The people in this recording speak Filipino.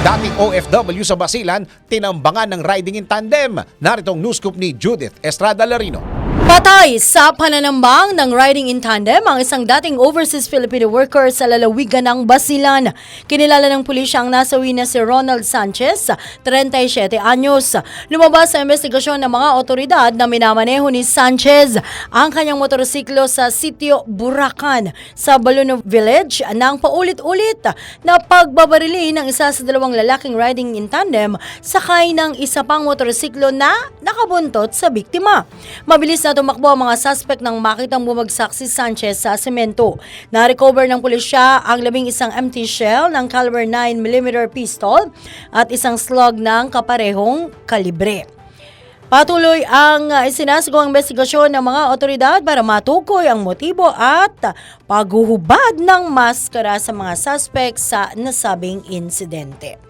Dating OFW sa Basilan, tinambangan ng riding in tandem. Naritong news scoop ni Judith Estrada Larino. Patay sa pananambang ng riding in tandem ang isang dating overseas Filipino worker sa lalawigan ng Basilan. Kinilala ng pulisya ang nasawi na si Ronald Sanchez, 37 anyos. Lumabas sa investigasyon ng mga otoridad na minamaneho ni Sanchez ang kanyang motorsiklo sa sitio Buracan sa Baluno Village nang paulit-ulit na pagbabarili ng isa sa dalawang lalaking riding in tandem sakay ng isa pang motorsiklo na nakabuntot sa biktima. Mabilis na tumakbo ang mga suspect nang makitang bumagsak si Sanchez sa semento. Na-recover ng pulisya ang labing isang empty shell ng caliber 9mm pistol at isang slug ng kaparehong kalibre. Patuloy ang uh, isinasagawang investigasyon ng mga otoridad para matukoy ang motibo at paghuhubad ng maskara sa mga suspect sa nasabing insidente.